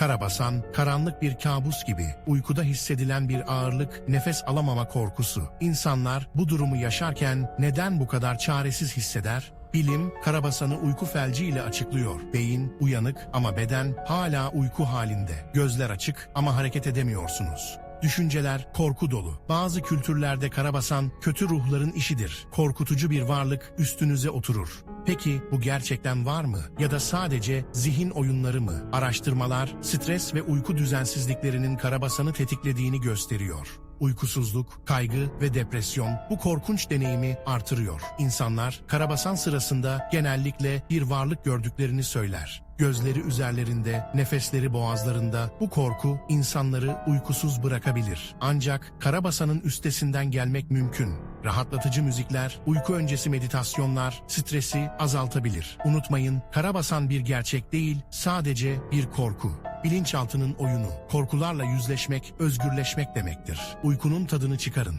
Karabasan, karanlık bir kabus gibi, uykuda hissedilen bir ağırlık, nefes alamama korkusu. İnsanlar bu durumu yaşarken neden bu kadar çaresiz hisseder? Bilim, karabasanı uyku felci ile açıklıyor. Beyin uyanık ama beden hala uyku halinde. Gözler açık ama hareket edemiyorsunuz. Düşünceler korku dolu. Bazı kültürlerde karabasan kötü ruhların işidir. Korkutucu bir varlık üstünüze oturur. Peki bu gerçekten var mı? Ya da sadece zihin oyunları mı? Araştırmalar stres ve uyku düzensizliklerinin karabasanı tetiklediğini gösteriyor. Uykusuzluk, kaygı ve depresyon bu korkunç deneyimi artırıyor. İnsanlar karabasan sırasında genellikle bir varlık gördüklerini söyler. Gözleri üzerlerinde, nefesleri boğazlarında bu korku insanları uykusuz bırakabilir. Ancak karabasanın üstesinden gelmek mümkün. Rahatlatıcı müzikler, uyku öncesi meditasyonlar stresi azaltabilir. Unutmayın, karabasan bir gerçek değil, sadece bir korku. Bilinçaltının oyunu, korkularla yüzleşmek, özgürleşmek demektir. Uykunun tadını çıkarın.